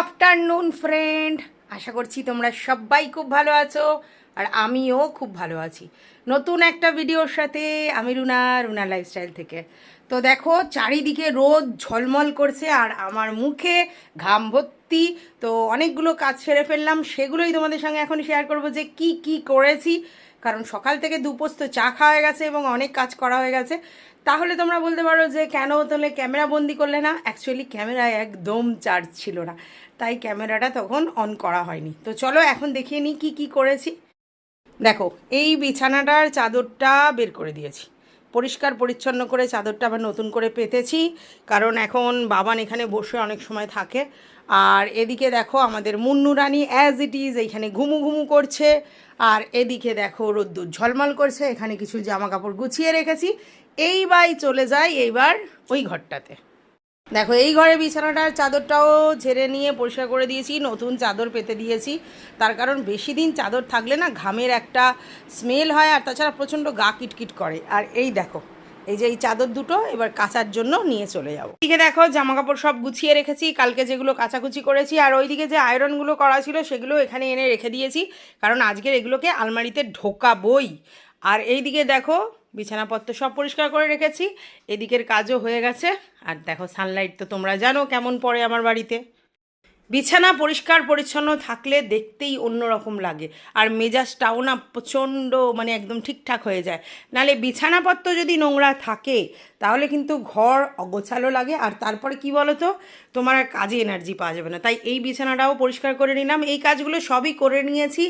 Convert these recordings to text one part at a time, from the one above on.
Afternoon friend আশা করছি তোমরা সবাই খুব ভালো আছো আর আমিও খুব ভালো আছি। নতুন একটা ভিডিওর সাথে আমি রুনা রুনা লাইফস্টাইল থেকে। তো দেখো, চারিদিকে রোদ ঝলমল করছে আর আমার মুখে ঘাম ভর্তি। তো অনেকগুলো কাজ সেরে ফেললাম, সেগুলোই তোমাদের সঙ্গে এখন শেয়ার করব যে কি কি করেছি। কারণ সকাল থেকে দুপোস্ত চা খাওয়া হয়ে গেছে এবং অনেক কাজ করা হয়ে গেছে। তাহলে তোমরা বলতে পারো যে কেন তাহলে ক্যামেরা বন্দি করলে না? অ্যাকচুয়ালি ক্যামেরায় একদম চার্জ ছিল না। তাই ক্যামেরাটা তখন অন করা হয়নি। তো চলো এখন দেখিয়ে নিই কী কী করেছি। দেখো, এই বিছানাটার চাদরটা বের করে দিয়েছি। পরিষ্কার পরিচ্ছন্ন করে চাদরটা আবার নতুন করে পেতেছি, কারণ এখন বাবান এখানে বসে অনেক সময় থাকে। আর এদিকে দেখো আমাদের Munnu Rani as it is এইখানে ঘুমু ঘুমু করছে, আর এদিকে দেখো রোদ্দুর ঝলমল করছে, এখানে কিছু জামা কাপড় গুছিয়ে রেখেছি। এইবার চলে যাই এইবার ওই ঘরটাতে। দেখো, এই ঘরে বিছানাটার চাদরটাও ঝেড়ে নিয়ে পরিষ্কার করে দিয়েছি, নতুন চাদর পেতে দিয়েছি। তার কারণ বেশি দিন চাদর থাকলে না ঘামের একটা স্মেল হয়, আর তাছাড়া প্রচণ্ড গা কিটকিট করে। আর এই দেখো, এই যে এই চাদর দুটো এবার কাচার জন্য নিয়ে চলে যাব। এদিকে দেখো জামা কাপড় সব গুছিয়ে রেখেছি, কালকে যেগুলো কাচাকুচি করেছি, আর ওইদিকে যে আয়রনগুলো করা ছিল সেগুলো এখানে এনে রেখে দিয়েছি, কারণ আজকের এগুলোকে আলমারিতে ঢোকাবই। আর এইদিকে দেখো বিছানাপত্র সব পরিষ্কার করে রেখেছি। এদিকের কাজও হয়ে গেছে। আর দেখো সানলাইট তো তোমরা জানো কেমন পড়ে আমার বাড়িতে। বিছানা পরিষ্কার পরিচ্ছন্ন থাকলে দেখতেই অন্যরকম লাগে। আর মেজাজটাও না প্রচণ্ড মানে একদম ঠিকঠাক হয়ে যায়। নালে বিছানাপত্র যদি নোংরা থাকে, তাহলে কিন্তু ঘর অগোছালো লাগে। আর তারপরে কি বলো তো তোমার আর কাজে এনার্জি পাওয়া যাবে না। তাই এই বিছানাটাও পরিষ্কার করে নিলাম। এই কাজগুলো সবই করে নিয়েছি।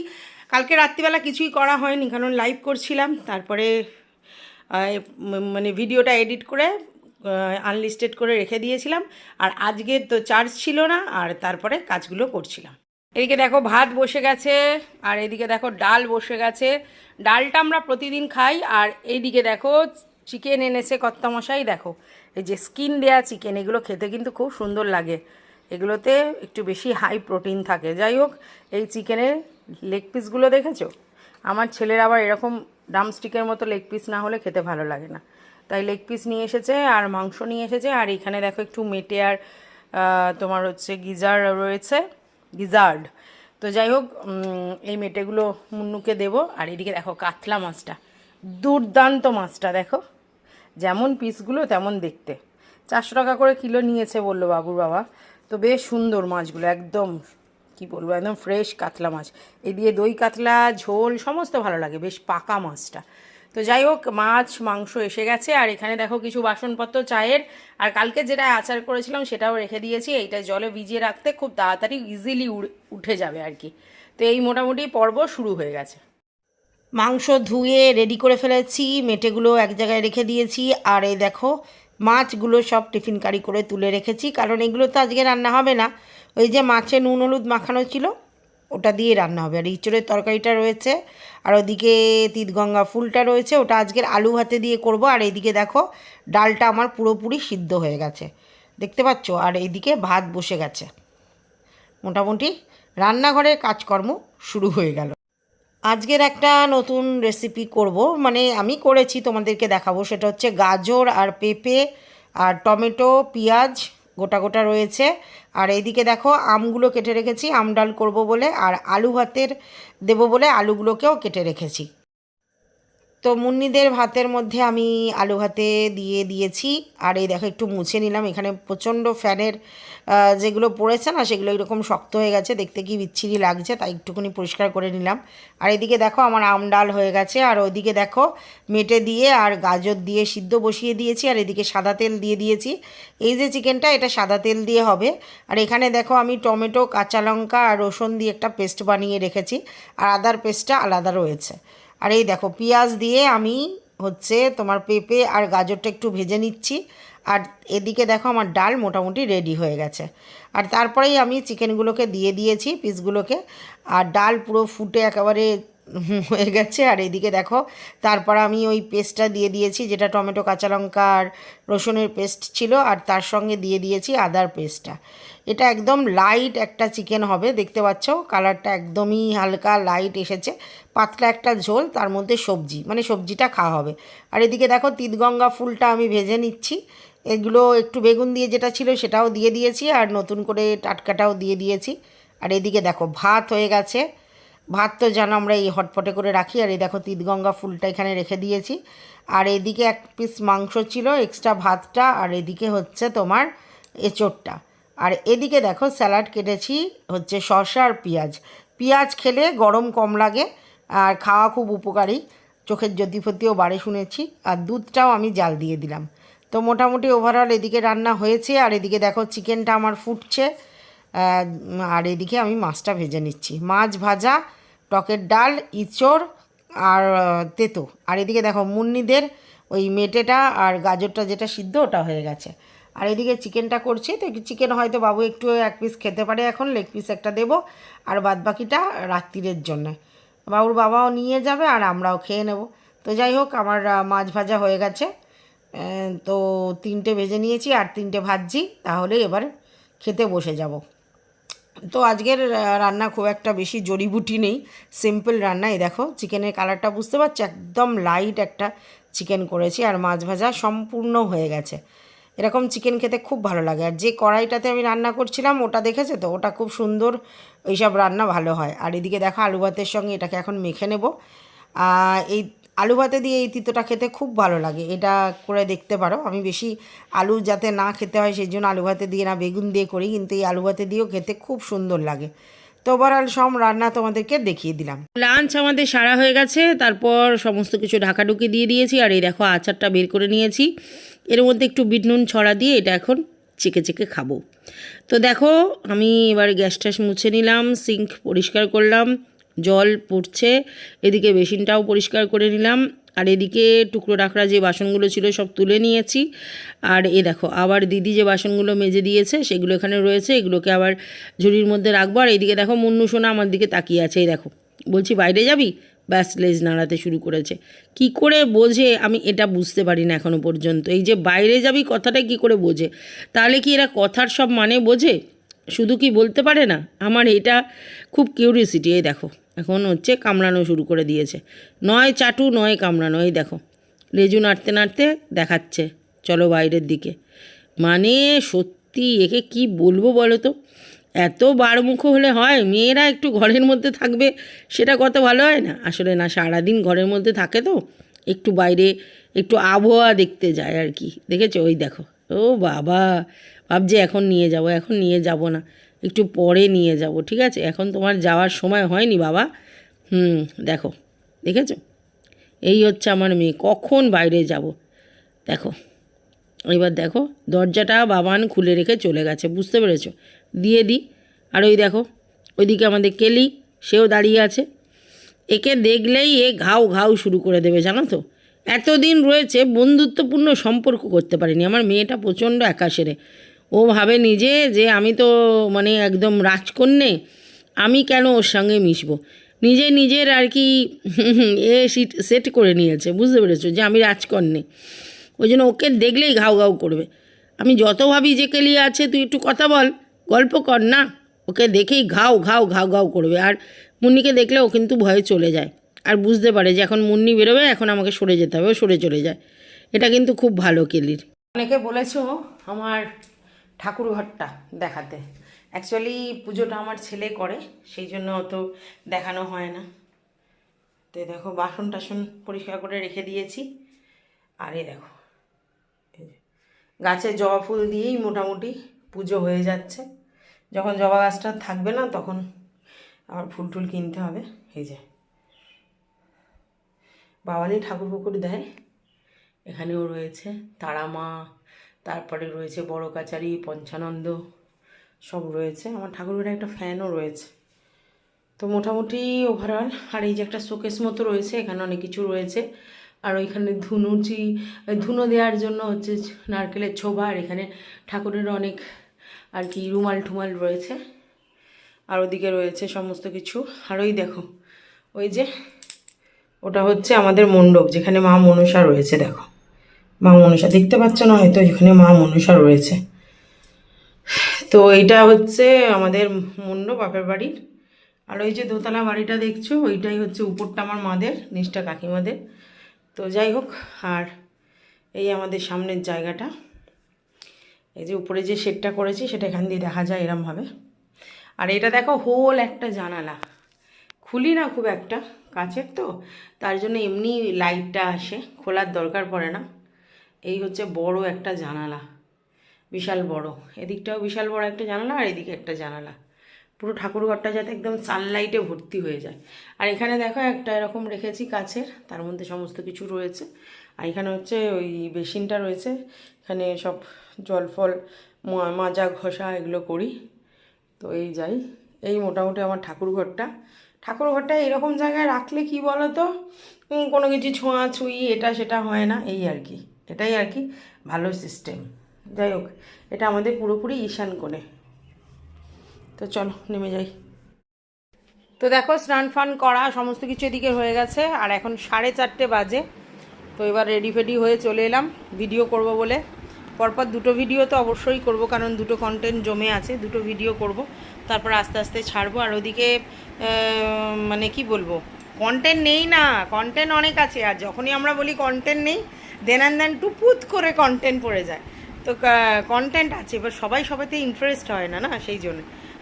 কালকে রাত্রিবেলা কিছুই করা হয়নি, কারণ লাইভ করছিলাম। তারপরে মানে ভিডিওটা এডিট করে আনলিস্টেড করে রেখে দিয়েছিলাম। আর আজকে তো চার্জ ছিল না, আর তারপরে কাজগুলো করছিলাম। এদিকে দেখো ভাত বসে গেছে, আর এদিকে দেখো ডাল বসে গেছে। ডালটা আমরা প্রতিদিন খাই, আর এইদিকে দেখো চিকেন এনেছে কর্তামশাই, দেখো। এই যে স্কিন দেয়া চিকেন এগুলো খেতে কিন্তু খুব সুন্দর লাগে। এগুলোতে একটু বেশি হাই প্রোটিন থাকে। যাই হোক, এই চিকেনের লেগ পিসগুলো দেখেছ? আমার ছেলের আবার এরকম ড্রামস্টিকের মতো লেগ পিস না হলে খেতে ভালো লাগে না। তাই লেগ পিস নিয়ে এসেছে, আর মাংস নিয়ে এসেছে, আর এখানে দেখো একটু মেটে আর তোমার হচ্ছে গিজার রয়েছে, গিজার্ড। তো যাই হোক এই মেটেগুলো মুন্নুকে দেবো, আর এদিকে দেখো কাতলা মাছটা, দুর্দান্ত মাছটা দেখো। যেমন পিসগুলো তেমন দেখতে। চারশো টাকা করে কিলো নিয়েছে বলল বাবুর বাবা। তো বেশ সুন্দর মাছগুলো, একদম কি বলব, একদম ফ্রেশ কাতলা মাছ। এই দিয়ে দই কাতলা, ঝোল, সমস্ত ভালো লাগে, বেশ পাকা মাছটা। তো যাই হোক, মাছ, মাংস এসে গেছে, আর এখানে দেখো কিছু বাসনপত্র, চায়ের। আর কালকে যেটা আচার করেছিলাম সেটাও রেখে দিয়েছি, এইটা জলে ভিজিয়ে রাখতে খুব তাড়াতাড়ি ইজিলি উঠে যাবে আর কি। তো এই মোটামুটি পর্ব শুরু হয়ে গেছে। মাংস ধুয়ে রেডি করে ফেলেছি, মেটেগুলো এক জায়গায় রেখে দিয়েছি, আর এই দেখো, মাছগুলো সব টিফিন কারি করে তুলে রেখেছি, কারণ এগুলো তো আজকে রান্না হবে না। ওই যে মাছে নুন হলুদ মাখানো ছিল, ওটা দিয়ে রান্না হবে। আর ইঁচড়ের তরকারিটা রয়েছে, আর ওদিকে তিতগঙ্গা ফুলটা রয়েছে, ওটা আজকের আলু ভাতে দিয়ে করব। আর এইদিকে দেখো, ডালটা আমার পুরোপুরি সিদ্ধ হয়ে গেছে। দেখতে পাচ্ছ? আর এইদিকে ভাত বসে গেছে। মোটামুটি রান্নাঘরের কাজকর্ম শুরু হয়ে গেল। আজকের একটা নতুন রেসিপি করব। মানে আমি করেছি, তোমাদেরকে দেখাবো। সেটা হচ্ছে গাজর আর পেঁপে আর টমেটো, পেঁয়াজ গোটা গোটা রয়েছে। আর এইদিকে দেখো, আমগুলো কেটে রেখেছি আম ডাল করব বলে, আর আলু ভাতের দেবো বলে আলুগুলোকেও কেটে রেখেছি। তো মুন্নিদের ভাতের মধ্যে আমি আলু ভাতে দিয়ে দিয়েছি। আর এই দেখো, একটু মুছে নিলাম। এখানে প্রচণ্ড ফ্যানের যেগুলো পড়েছে না, সেগুলো এরকম শক্ত হয়ে গেছে। দেখতে কি বিচ্ছিরি লাগছে, তাই একটুখানি পরিষ্কার করে নিলাম। আর এদিকে দেখো, আমার আম ডাল হয়ে গেছে। আর ওইদিকে দেখো, মেটে দিয়ে আর গাজর দিয়ে সিদ্ধ বসিয়ে দিয়েছি। আর এদিকে সাদা তেল দিয়ে দিয়েছি। এই যে চিকেনটা, এটা সাদা তেল দিয়ে হবে। আর এখানে দেখো, আমি টমেটো, কাঁচা লঙ্কা আর রসুন দিয়ে একটা পেস্ট বানিয়ে রেখেছি। আর আদার পেস্টটা আলাদা রয়েছে। আর এই দেখো, পেঁয়াজ দিয়ে আমি হচ্ছে তোমার পেঁপে আর গাজরটা একটু ভেজে নিচ্ছি। আর এদিকে দেখো আমার ডাল মোটামুটি রেডি হয়ে গেছে। আর তারপরেই আমি চিকেনগুলোকে দিয়ে দিয়েছি পিসগুলোকে আর ডাল পুরো ফুটে একেবারে হয়ে গেছে। আর এদিকে দেখো, তারপর আমি ওই পেস্টটা দিয়ে দিয়েছি, যেটা টমেটো, কাঁচা লঙ্কা আর রসুনের পেস্ট ছিল, আর তার সঙ্গে দিয়ে দিয়েছি আদার পেস্টটা। এটা একদম লাইট একটা চিকেন হবে, দেখতে পাচ্ছ? কালারটা একদমই হালকা লাইট এসেছে। পাতলা একটা ঝোল, তার মধ্যে সবজি মানে সবজিটা খাওয়া হবে। আর এদিকে দেখো, তিতগঙ্গা ফুলটা আমি ভেজে নিচ্ছি। এগুলো একটু বেগুন দিয়ে যেটা ছিল, সেটাও দিয়ে দিয়েছি, আর নতুন করে টাটকাটাও দিয়ে দিয়েছি। আর এদিকে দেখো, ভাত হয়ে গেছে। ভাত তো জানো আমরা এই হটপটে করে রাখি, আর এই দেখো তিতগঙ্গা ফুলটা এখানে রেখে দিয়েছি। আর এদিকে এক পিস মাংস ছিল এক্সট্রা ভাতটা, আর এদিকে হচ্ছে তোমার এঁচোড়টা। আর এদিকে দেখো স্যালাড কেটেছি হচ্ছে শসা আর পেঁয়াজ। পেঁয়াজ খেলে গরম কম লাগে, আর খাওয়া খুব উপকারী। চোখের জ্যোতিপতিও বাড়ে শুনেছি, আর দুধটাও আমি জাল দিয়ে দিলাম। তো মোটামুটি ওভারঅল এদিকে রান্না হয়েছে, আর এদিকে দেখো চিকেনটা আমার ফুটছে। আর এদিকে আমি মাছটা ভেজে নিচ্ছি। মাছ ভাজা, টকের ডাল, ইঁচড় আর তেতো। আর এদিকে দেখো মুন্নিদের ওই মেটেটা আর গাজরটা যেটা সিদ্ধ ওটা হয়ে গেছে। আর এদিকে চিকেনটা করছি, তো চিকেন হয়তো বাবু একটু এক পিস খেতে পারে এখন লেগ পিস একটা দেবো। আর বাদ বাকিটা রাত্রিরের জন্য। বাবুর বাবাও নিয়ে যাবে আর আমরাও খেয়ে নেব। তো যাই হোক, আমার মাছ ভাজা হয়ে গেছে। তো তিনটে ভেজে নিয়েছি, আর তিনটে ভাজছি। তাহলে এবার খেতে বসে যাব। তো আজকের রান্না খুব একটা বেশি জড়িবুটি নেই। সিম্পল রান্না এই দেখো। চিকেনের কালারটা বুঝতে পারছ? একদম লাইট একটা চিকেন করেছি আর মাছ ভাজা সম্পূর্ণ হয়ে গেছে। এরকম চিকেন খেতে খুব ভালো লাগে। আর যে কড়াইটাতে আমি রান্না করছিলাম, ওটা দেখেছে তো? ওটা খুব সুন্দর এইসব রান্না ভালো হয়। আর এদিকে দেখো আলু ভাতের সঙ্গে এটাকে এখন মেখে নেব। এই আলু ভাতে দিয়ে এই তিতোটা খেতে খুব ভালো লাগে, এটা করে দেখতে পারো। আমি বেশি আলু যাতে না খেতে হয়, সেই জন্য আলু ভাতে দিয়ে না, বেগুন দিয়ে করি, কিন্তু এই আলু ভাতে দিয়েও খেতে খুব সুন্দর লাগে। তো ওভারঅল সব রান্না তোমাদেরকে দেখিয়ে দিলাম। লাঞ্চ আমাদের সারা হয়ে গেছে, তারপর সমস্ত কিছু ঢাকাঢুকি দিয়ে দিয়েছি, আর এই দেখো আচারটা বের করে নিয়েছি। এর মধ্যে একটু বিট নুন, ছড়া দিয়ে এটা এখন চেকে চেকে খাব। তো দেখো, আমি এবার গ্যাস ট্যাস মুছে নিলাম, সিঙ্ক পরিষ্কার করলাম। জল পড়ছে, এদিকে বেসিনটাও পরিষ্কার করে নিলাম, আর এদিকে টুকরো টাকরা যে বাসনগুলো ছিল সব তুলে নিয়েছি। আর এ দেখো, আবার দিদি যে বাসনগুলো মেজে দিয়েছে, সেগুলো এখানে রয়েছে, এগুলোকে আবার ঝুড়ির মধ্যে রাখব। আর এইদিকে দেখো, মুন্নু সোনা আমার দিকে তাকিয়ে আছে, এই দেখো। বলছি, বাইরে যাবি? ব্যাস, লেজ নাড়াতে শুরু করেছে। কি করে বোঝে? আমি এটা বুঝতে পারি না এখনও পর্যন্ত। এই যে বাইরে যাবি, কথাটা কি করে বোঝে? তাহলে কি এরা কথার সব মানে বোঝে? শুধু কি বলতে পারে না? আমার এটা খুব কিউরিয়াসিটি এই দেখো। এখন হচ্ছে কামড়ানো শুরু করে দিয়েছে। নয় চাটু, নয় কামড়ানো, এই দেখো। লেজু নাড়তে নাড়তে দেখাচ্ছে, চলো বাইরের দিকে। মানে সত্যি, একে কি বলব বলো তো? এত বারমুখ হলে হয়, মেয়েরা একটু ঘরের মধ্যে থাকবে, সেটা কত ভালো হয় না? আসলে না, সারাদিন ঘরের মধ্যে থাকে তো, একটু বাইরে, একটু আবহাওয়া দেখতে যায় আর কি। দেখেছ? ওই দেখো। ও বাবা, ভাবছি এখন নিয়ে যাব, এখন নিয়ে যাব না। একটু পরে নিয়ে যাব, ঠিক আছে? এখন তোমার যাওয়ার সময় হয়নি বাবা। হুম, দেখো, দেখেছ? এই হচ্ছে আমার মেয়ে, কখন বাইরে যাব? দেখো, এবার দেখো, দরজাটা বাবান খুলে রেখে চলে গেছে, বুঝতে পেরেছ? দিয়ে দিই আর ওই দেখো, ওইদিকে আমাদের কেলি, সেও দাঁড়িয়ে আছে। একে দেখলেই এ ঘাউ ঘাউ শুরু করে দেবে, জানো তো? এতদিন রয়েছে বন্ধুত্বপূর্ণ সম্পর্ক করতে পারিনি, আমার মেয়েটা প্রচণ্ড একা সেরে। ও ভাবে নিজে যে আমি তো মানে একদম রাজকন্যে, আমি কেন ওর সঙ্গে মিশবো? নিজে নিজের আর কি এ সেট করে নিয়েছে, বুঝতে পেরেছ? যে আমি রাজকন্যে। ওই জন্য ওকে দেখলেই ঘাউ ঘাউ করবে। আমি যত ভাবি যে কেলি আছে, তুই একটু কথা বল, গল্প কর না? ওকে দেখেই ঘাও ঘাও ঘাও ঘাও করবে। আর মুন্নিকে দেখলে ও কিন্তু ভয়ে চলে যায়। আর বুঝতে পারে যে এখন মুন্নি বেরোবে, এখন আমাকে সরে যেতে হবে সরে চলে যায়। এটা কিন্তু খুব ভালো কেলির। অনেকে বলেছ, আমার ঠাকুর ঘরটা দেখাতে। অ্যাকচুয়ালি পুজোটা আমার ছেলে করে, সেই জন্য অত দেখানো হয় না। তো দেখো, বাসন টাসন পরিষ্কার করে রেখে দিয়েছি। আর এই দেখো গাছে জবা ফুল দিয়েই মোটামুটি পুজো হয়ে যাচ্ছে। যখন জবা গাছটা থাকবে না, তখন আবার ফুল টুল কিনতে হবে। এই যে বাবানি ঠাকুর পুকুর দেয়, এখানেও রয়েছে তারা মা তারপরে রয়েছে বড় কাচারি, পঞ্চানন্দ, সব রয়েছে। আমার ঠাকুরের একটা ফ্যানও রয়েছে। তো মোটামুটি ওভারঅল আর এই যে একটা শোকেস মতো রয়েছে, এখানে অনেক কিছু রয়েছে। আর ওইখানে ধুনুচি ধুনো দেওয়ার জন্য হচ্ছে নারকেলের ছোবা, আর এখানে ঠাকুরের অনেক আর কি রুমাল ঠুমাল রয়েছে। আর ওদিকে রয়েছে সমস্ত কিছু। আর ওই দেখো, ওই যে ওটা হচ্ছে আমাদের মণ্ডপ, যেখানে মা মনসা রয়েছে, দেখো। মা মনসা দেখতে পাচ্ছ না, হয়তো এখানে মা মনসা রয়েছে। তো এইটা হচ্ছে আমাদের মণ্ডপ বাপের বাড়ির আর ওই যে দোতলা বাড়িটা দেখছ, ওইটাই হচ্ছে উপরটা আমার মাদের, নিচটা কাকিমাদের। তো যাই হোক, আর এই আমাদের সামনের জায়গাটা। এই যে উপরে যে শেডটা করেছি, সেটা এখান দিয়ে দেখা যায় এরমভাবে। আর এটা দেখো, হোল একটা জানালা। খুলি না খুব একটা, কাছের তো। তার জন্য এমনি লাইটটা আসে, খোলার দরকার পড়ে না। এই হচ্ছে বড় একটা জানালা। বিশাল বড়। এদিকটাও বিশাল বড় একটা জানালা আর এদিকে একটা জানালা। পুরো ঠাকুরঘরটা যাতে একদম সানলাইটে ভর্তি হয়ে যায়। আর এখানে দেখো একটা এরকম রেখেছি কাছের, তার মধ্যে সমস্ত কিছু রয়েছে। আর এখানে হচ্ছে ওই বেসিনটা রয়েছে। এখানে সব জল ফল মাজা, ঘষা এগুলো করি। তো এই যাই। এই মোটামুটি আমার ঠাকুরঘরটা। ঠাকুরঘরটা এরকম জায়গায় রাখলে কি বলো তো কোনো কিছু ছোঁয়া ছুঁই, এটা সেটা হয় না, এই আর কি। এটাই আর কি ভালো সিস্টেম যাই হোক, এটা আমাদের পুরোপুরি ঈশান কোণে। তো চলো, নেমে যাই। তো দেখো, স্নান ফান করা, সমস্ত কিছু এদিকে হয়ে গেছে। আর এখন সাড়ে চারটে বাজে। তো এবার রেডি ফেডি হয়ে চলে এলাম। ভিডিও করব বলে। পরপর দুটো ভিডিও তো অবশ্যই করব, কারণ দুটো কন্টেন্ট জমে আছে। দুটো ভিডিও করব। তারপর আস্তে আস্তে ছাড়বো। আর ওদিকে মানে কি বলব? কন্টেন্ট নেই না কন্টেন্ট অনেক আছে। আর যখনই আমরা বলি কন্টেন্ট নেই দেন অ্যান্ড দেন টুপুত করে কন্টেন্ট পড়ে যায়। তো কন্টেন্ট আছে এবার সবাই সবাইতে ইন্টারেস্ট হয় না না? সেই জন্য।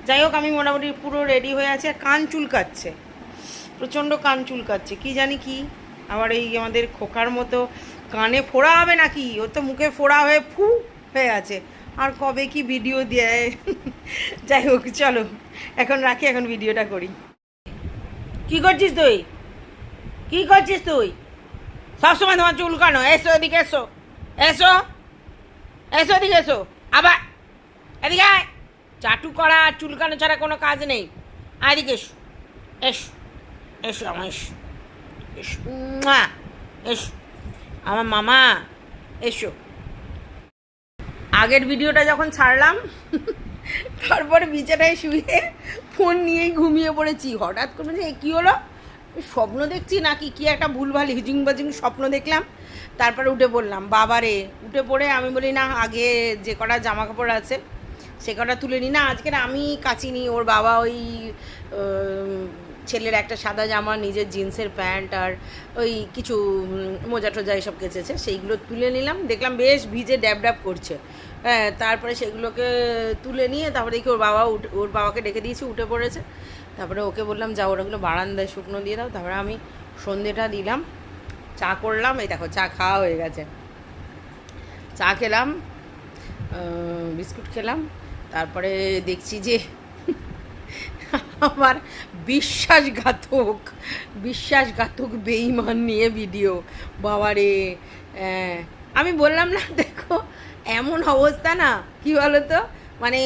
যাই হোক, আমি মোটামুটি পুরো রেডি হয়ে আছি আর কান চুলকাচ্ছে। প্রচণ্ড কান চুলকাচ্ছে। কি জানি কি? আবার এই আমাদের খোকার মতো কানে ফোড়া হবে নাকি? ওর তো মুখে ফোড়া হয়ে ফু হয়ে আছে। আর কবে কি ভিডিও দেয়? যাই হোক, চলো। এখন রাখি, এখন ভিডিওটা করি। কি করছিস তুই? কি করছিস তুই? সবসময় তোমার চুলকানো এসো এদিকে এসো। এসো। এসো এদিকে এসো। আবার এদিকে চাটু করা আর চুলকানো ছাড়া কোনো কাজ নেই। এদিকে এসো। এসো। এসো আমার, এসো। এসো। এসো। আমার মামা। এসো। আগের ভিডিওটা যখন ছাড়লাম, তারপরে বিছানায় শুয়ে ফোন নিয়েই ঘুমিয়ে পড়েছি। হঠাৎ করে যে কী হলো? স্বপ্ন দেখছি নাকি? কি একটা ভুলভাল হিজিং বাজিং স্বপ্ন দেখলাম। তারপরে উঠে পড়লাম বাবারে উঠে পড়ে আমি বলি, না, আগে যে কটা জামা কাপড় আছে, সে কটা তুলে নি। না, আজকে না, আমি কাচিনি ওর বাবা ওই ছেলের একটা সাদা জামা, নিজের জিন্সের প্যান্ট আর ওই কিছু মোজা টোজা এসব কেচেছে, সেইগুলো তুলে নিলাম। দেখলাম বেশ ভিজে ড্যাব ড্যাব করছে। হ্যাঁ তারপরে সেগুলোকে তুলে নিয়ে তারপরে দেখি ওর বাবা উঠে ওর বাবাকে ডেকে দিয়েছি উঠে পড়েছে। তারপরে ওকে বললাম যা ওরাগুলো বারান্দায় শুকনো দিয়ে দাও। তারপরে আমি সন্ধেটা দিলাম চা করলাম এই দেখো চা খাওয়া হয়ে গেছে। চা খেলাম বিস্কুট খেলাম তারপরে দেখছি যে আমার বিশ্বাসঘাতক বিশ্বাসঘাতক বেইমান নিয়ে ভিডিও। বাবারে আহ, আমি বললাম না, দেখো, এমন অবস্থা না, কি বলো তো মানে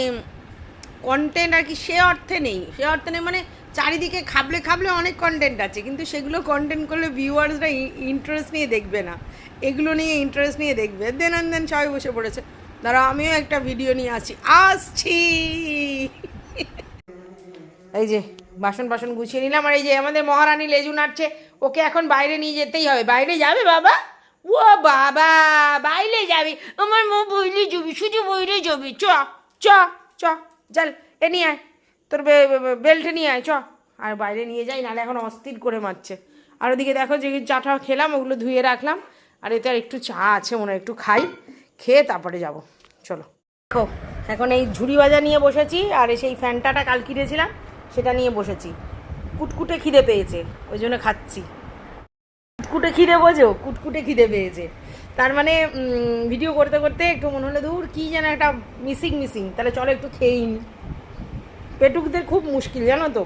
কন্টেন্ট আর কি, সে অর্থে নেই। সে অর্থে নেই মানে চারিদিকে খাবলে খাবলে অনেক কন্টেন্ট আছে, কিন্তু সেগুলো কন্টেন্ট করলে ভিউয়ার্সরা ইন্টারেস্ট নিয়ে দেখবে না। এগুলো নিয়ে ইন্টারেস্ট নিয়ে দেখবে। দেন অ্যান্ড দেন সবাই বসে পড়েছে। দাঁড়া আমিও একটা ভিডিও নিয়ে আছি আসছি! এই যে, বাসন বাসন গুছিয়ে নিলাম, আর এই যে আমাদের মহারানী লেজু নাড়ছে, ওকে এখন বাইরে নিয়ে যেতেই হবে। বাইরে যাবে বাবা? ও বাবা, বাইরে যাবে? আমার মা বইলে যাবি, শুধু বইলে যাবি। চ চ চ, চল, এ নিয়ে আয়। তোর বেল্ট নিয়ে আয়, চ। আর বাইরে নিয়ে যাই, নাহলে এখন অস্থির করে মারছে। আর ওদিকে দেখো যে চাটা খেলাম, ওগুলো ধুয়ে রাখলাম। আর এতে আর একটু চা আছে, মনে একটু খাই। খেয়ে তারপরে যাব। চলো। দেখো, এখন এই ঝুড়ি বাজা নিয়ে বসেছি, আর সেই ফ্যানটাটা কাল কিনেছিলাম, সেটা নিয়ে বসেছি। কুটকুটে খিদে পেয়েছে, ওই জন্য খাচ্ছি। কুটকুটে খিদে বোঝো? কুটকুটে খিদে পেয়েছে। তার মানে ভিডিও করতে করতে একটু মনে হলো দূর কী যেন একটা মিসিং মিসিং তাহলে চলো একটু খেয়েই নি। পেটুকদের খুব মুশকিল, জানো তো?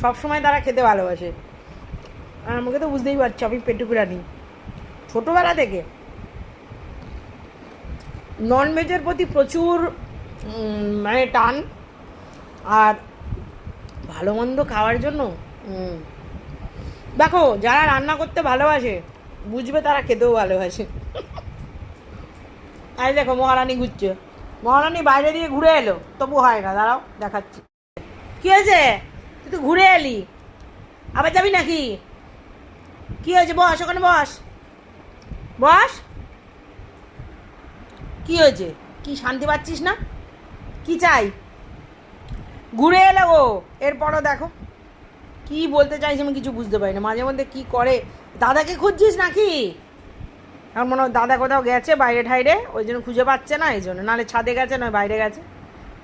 সব সময় তারা খেতে ভালোবাসে। আর আমাকে তো বুঝতেই পারছ, আমি পেটুকুরা নিই ছোটোবেলা থেকে ননভেজের প্রতি প্রচুর মানে টান। আর ভালো মন্দ খাওয়ার জন্য দেখো, যারা রান্না করতে ভালোবাসে, বুঝবে তারা খেতেও ভালোবাসে। আজ দেখো, মহারানী ঘুরছে। মহারানী বাইরে দিয়ে ঘুরে এলো। তবু হয় না, দাঁড়াও, দেখাচ্ছি। কি হয়েছে? তুই তো ঘুরে এলি। আবার যাবি নাকি? কি হয়েছে? বস, ওখানে বস। বস? কি হয়েছে? কি শান্তি পাচ্ছিস না? কি চাই? ঘুরে এলো গো। এরপরও দেখো। কি বলতে চাইছে আমি কিছু বুঝতে পারি না মাঝে মধ্যে কি করে? দাদাকে খুঁজছিস নাকি? আমার মনে হয় দাদা কোথাও গেছে বাইরে ঠাইরে, ওই জন্য খুঁজে পাচ্ছে না, এই জন্য। নাহলে ছাদে গেছে, নয় বাইরে গেছে।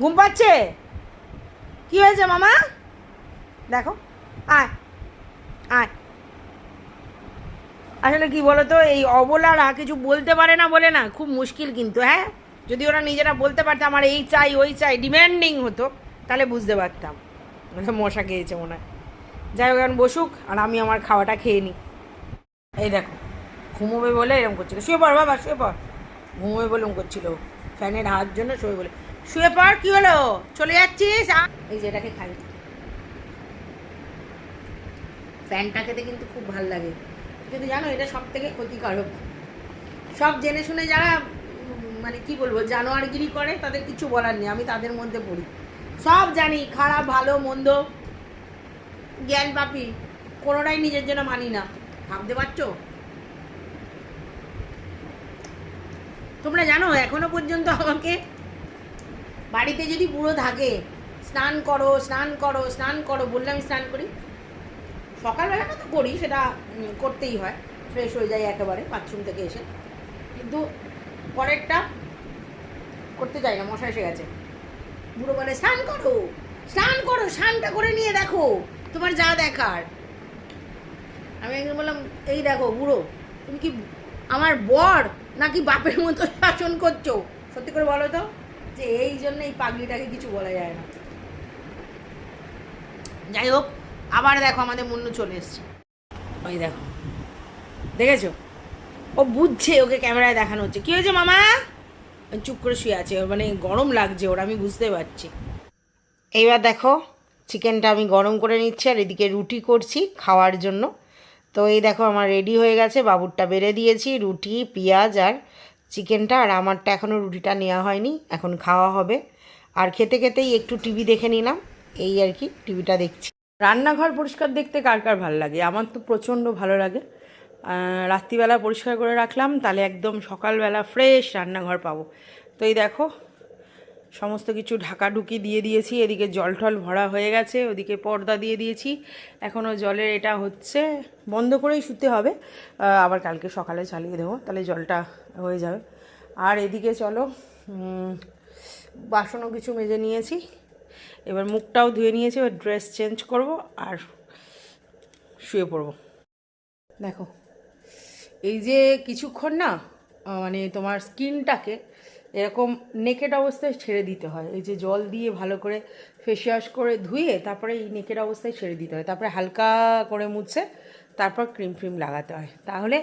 ঘুম পাচ্ছে? কি হয়েছে মামা? দেখো, আয় আয়। আসলে কি বলতো, এই অবলারা কিছু বলতে পারে না বলে না, খুব মুশকিল কিন্তু হ্যাঁ? যদি ওরা নিজেরা বলতে পারতো, আমার এই চাই, ওই চাই ডিম্যান্ডিং হতো, তাহলে বুঝতে পারতাম। মানে মশা খেয়েছে মনে হয়। যাই হোক, এখন বসুক আর আমি আমার খাওয়াটা খেয়ে নিই। এই দেখো, ঘুমোবে বলে এরকম করছিল। শুয়ে পড় বাবা, শুয়ে পড়। ঘুমোবে বলে এরকম করছিল ফ্যানের হাওয়ার জন্য শুয়ে বলে। শুয়ে পড়, কি হলো? চলে যাচ্ছিস? এই যে এটাকে খাই। ফ্যানটা খেতে কিন্তু খুব ভালো লাগে। কিন্তু জানো, এটা সব থেকে ক্ষতিকারক। সব জেনে শুনে যারা মানে কি বলব, জানোয়ারগিরি করে, তাদের কিছু বলার নেই। আমি তাদের মধ্যে পড়ি। সব জানি, খারাপ, ভালো, মন্দ। জ্ঞান পাপি, কোনোটাই নিজের জন্য মানি না। ভাবতে পারছ? তোমরা জানো, এখনও পর্যন্ত আমাকে বাড়িতে যদি বুড়ো থাকে, স্নান করো স্নান করো স্নান করো, বললে আমি স্নান করি। সকালবেলাটা তো করি, সেটা করতেই হয় ফ্রেশ হয়ে যায় একেবারে বাথরুম থেকে এসে। কিন্তু পরেরটা করতে চাই না, মশা এসে গেছে। বুড়ো বলে, স্নান করো স্নান করো, স্নানটা করে নিয়ে দেখো। তোমার যা দেখার। আমি একদিন বললাম, এই দেখো বুড়ো, তুমি কি আমার বর নাকি বাপের মতো শাসন করছ? সত্যি করে বলো তো, যে এই জন্য এই পাগলিটাকে কিছু বলা যায় না। যাই হোক, আবার দেখো আমাদের মুন্নু চলে এসছে। ওই দেখো, দেখেছ? ও বুঝছে ওকে ক্যামেরায় দেখানো হচ্ছে। কি হয়েছে মামা? চুপ করে শুয়ে আছে মানে গরম লাগছে ওর, আমি বুঝতে পারছি। এইবার দেখো চিকেনটা আমি গরম করে নিচ্ছি আর এদিকে রুটি করছি খাওয়ার জন্য। তো এই দেখো আমার রেডি হয়ে গেছে, বাবুরটা বেড়ে দিয়েছি, রুটি, পেঁয়াজ আর চিকেনটা। আর আমারটা এখনও রুটিটা নেওয়া হয়নি, এখন খাওয়া হবে। আর খেতে খেতেই একটু টিভি দেখে নিলাম, এই আর কি টিভিটা দেখছি। রান্নাঘর পরিষ্কার দেখতে কার কার ভালো লাগে? আমার তো প্রচণ্ড ভালো লাগে। রাত্রিবেলা পরিষ্কার করে রাখলাম, তাহলে একদম সকালবেলা ফ্রেশ রান্নাঘর পাবো। তো এই দেখো সমস্ত কিছু ঢাকাঢুকি দিয়ে দিয়েছি, এদিকে জল টল ভরা হয়ে গেছে, ওদিকে পর্দা দিয়ে দিয়েছি। এখনও জলের এটা হচ্ছে, বন্ধ করেই শুতে হবে। আবার কালকে সকালে চালিয়ে দেবো, তাহলে জলটা হয়ে যাবে। আর এদিকে চলো বাসনও কিছু মেজে নিয়েছি। এবার মুখটাও ধুয়ে নিয়েছি, এবার ড্রেস চেঞ্জ করব আর শুয়ে পড়ব। দেখো, এই যে কিছুক্ষণ না মানে তোমার স্কিনটাকে এরকম নেকেড অবস্থায় ছেড়ে দিতে হয়। এই যে জল দিয়ে ভালো করে ফেস ওয়াশ করে ধুয়ে তারপরে এই নেকেড অবস্থায় ছেড়ে দিতে হয়। তারপরে হালকা করে মুছে তারপর ক্রিম ফ্রিম লাগাতে হয়। তাহলে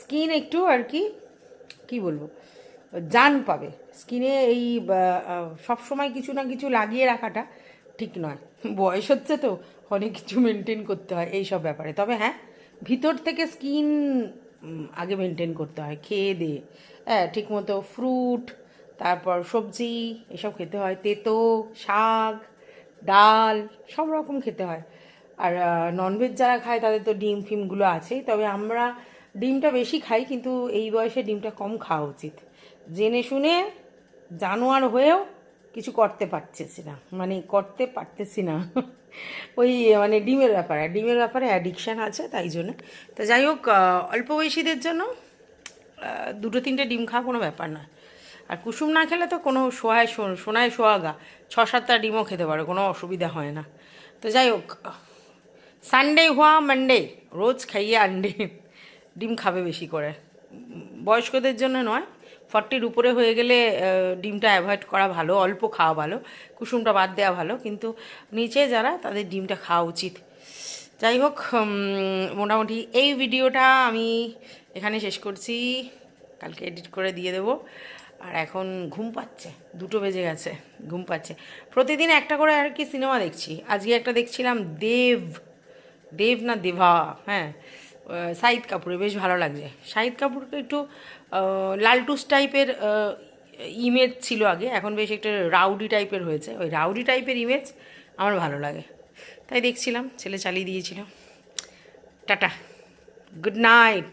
স্কিন একটু আর কি কি বলব, জান পাবে। স্কিনে এই সব সময় কিছু না কিছু লাগিয়ে রাখাটা ঠিক নয়। বয়স হচ্ছে তো, অনেক কিছু মেনটেন করতে হয় এই সব ব্যাপারে। তবে হ্যাঁ ভিতর থেকে স্কিন আগে মেনটেন করতে হয়। খেয়ে দিয়ে হ্যাঁ ঠিকমতো ফ্রুট তারপর সবজি, এসব খেতে হয়। তেতো, শাক, ডাল, সব রকম খেতে হয়। আর ননভেজ যারা খায়, তাদের তো ডিম ফিমগুলো আছেই। তবে আমরা ডিমটা বেশি খাই, কিন্তু এই বয়সে ডিমটা কম খাওয়া উচিত। জেনে শুনে জানোয়ার হয়েও কিছু করতে পারতেছি না। মানে করতে পারতেছি না। ওই মানে ডিমের ব্যাপারে। ডিমের ব্যাপারে অ্যাডিকশান আছে, তাই জন্য। তো যাই হোক অল্প বয়সীদের জন্য দুটো তিনটে ডিম খাওয়া কোনো ব্যাপার না। আর কুসুম না খেলে তো কোনো সোহায় সোনায় সোহাগা ছ সাতটা ডিমও খেতে পারে, কোনো অসুবিধা হয় না। তো যাই হোক সানডে হুয়া মানডে রোজ খাইয়ে আনডে ডিম খাবে বেশি করে। বয়স্কদের জন্য নয় ফর্টির উপরে হয়ে গেলে ডিমটা অ্যাভয়েড করা ভালো, অল্প খাওয়া ভালো, কুসুমটা বাদ দেওয়া ভালো, কিন্তু নিচে যারা তাদের ডিমটা খাওয়া উচিত। যাই হোক মোটামুটি এই ভিডিওটা আমি এখানে শেষ করছি। কালকে এডিট করে দিয়ে দেবো। আর এখন ঘুম পাচ্ছে, দুটো বেজে গেছে, ঘুম পাচ্ছে। প্রতিদিন একটা করে আর কি সিনেমা দেখছি। আজকে একটা দেখছিলাম দেব দেব না দেভা হ্যাঁ শাহিদ কাপুরের, বেশ ভালো লাগছে। শাহিদ কাপুরকে একটু লালটুস টাইপের ইমেজ ছিল আগে, এখন বেশ একটা রাউডি টাইপের হয়েছে। ওই রাউডি টাইপের ইমেজ আমার ভালো লাগে। তাই দেখছিলাম, ছেলে চালিয়ে দিয়েছিল। Tata good night